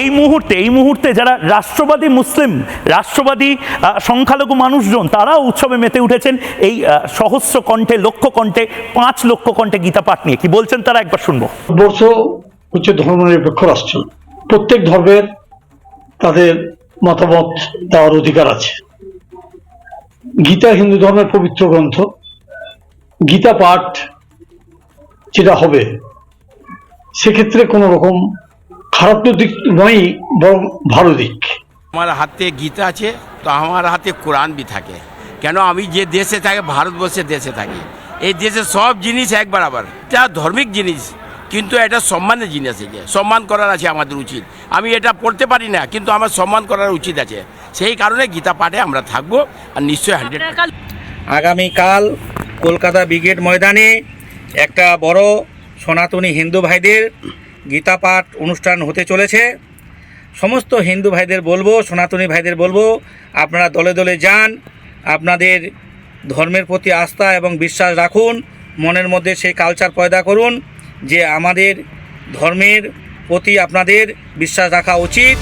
এই মুহূর্তে এই মুহূর্তে যারা রাষ্ট্রবাদী মুসলিম, রাষ্ট্রবাদী সংখ্যালঘু মানুষজন, তারাও উৎসবে মেতে উঠেছেন এই সহস্র কণ্ঠে, লক্ষ কণ্ঠে, পাঁচ লক্ষ কণ্ঠে গীতা পাঠ নিয়ে। কি বলছেন তারা একবার শুনব। ভারতবর্ষ হচ্ছে ধর্মনিরপেক্ষ রাষ্ট্র। প্রত্যেক ধর্মের তাদের মতামত দেওয়ার অধিকার আছে। গীতা হিন্দু ধর্মের পবিত্র গ্রন্থ। গীতা পাঠ যেটা হবে, সেক্ষেত্রে কোনো রকম খারাপ দিক নয় বরং ভালো দিক। আমার হাতে গীতা আছে তো আমার হাতে কোরআন বি থাকে। কেন আমি যে দেশে থাকি ভারতবর্ষের দেশে থাকি। এই দেশে সব জিনিস এক বরাবর এটা ধর্মিক জিনিস কিন্তু এটা সম্মানের জিনিস আছে সম্মান করার আছে আমাদের উচিত। আমি এটা পড়তে পারি না কিন্তু আমার সম্মান করার উচিত আছে। সেই কারণে গীতা পাঠে আমরা থাকব আর নিশ্চয়ই হান্ড্রেড আগামীকাল কলকাতা ব্রিগেড ময়দানে একটা বড় সনাতনী হিন্দু ভাইদের গীতা পাঠ অনুষ্ঠান হতে চলেছে। সমস্ত হিন্দু ভাইদের বলব, সনাতনী ভাইদের বলব, আপনারা দলে দলে যান, আপনাদের ধর্মের প্রতি আস্থা এবং বিশ্বাস রাখুন, মনের মধ্যে সেই কালচার পয়দা করুন, যে আমাদের ধর্মের প্রতি আপনাদের বিশ্বাস রাখা উচিত।